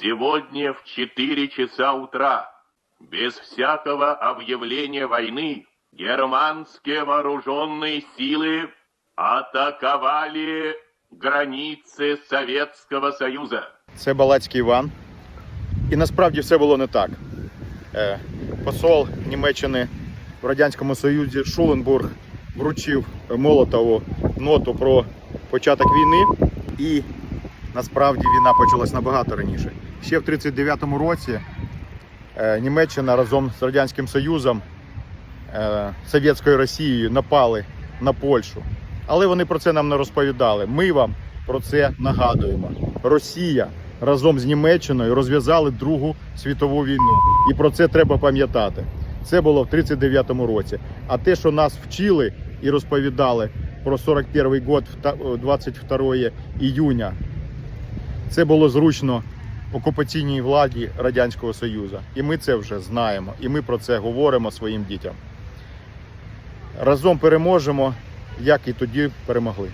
Сегодня в 4 часа утра, без всякого объявления войны, германские вооруженные силы атаковали границы Советского Союза. Це Балацький Іван. І насправді все було не так. Е, Посол Німеччини в Радянському Союзі Шуленбург вручив Молотову ноту про початок війни. І насправді війна почалась набагато раніше. Ще в 1939 році е, Німеччина разом з Радянським Союзом, е, Совєтською Росією напали на Польщу. Але вони про це нам не розповідали. Ми вам про це нагадуємо. Росія разом з Німеччиною розв'язали Другу світову війну. І про це треба пам'ятати. Це було в 39-му році. А те, що нас вчили і розповідали про 41-й год, вта- 22 іюня, це було зручно окупаційній владі Радянського Союзу. І ми це вже знаємо. І ми про це говоримо своїм дітям. Разом переможемо, як і тоді перемогли.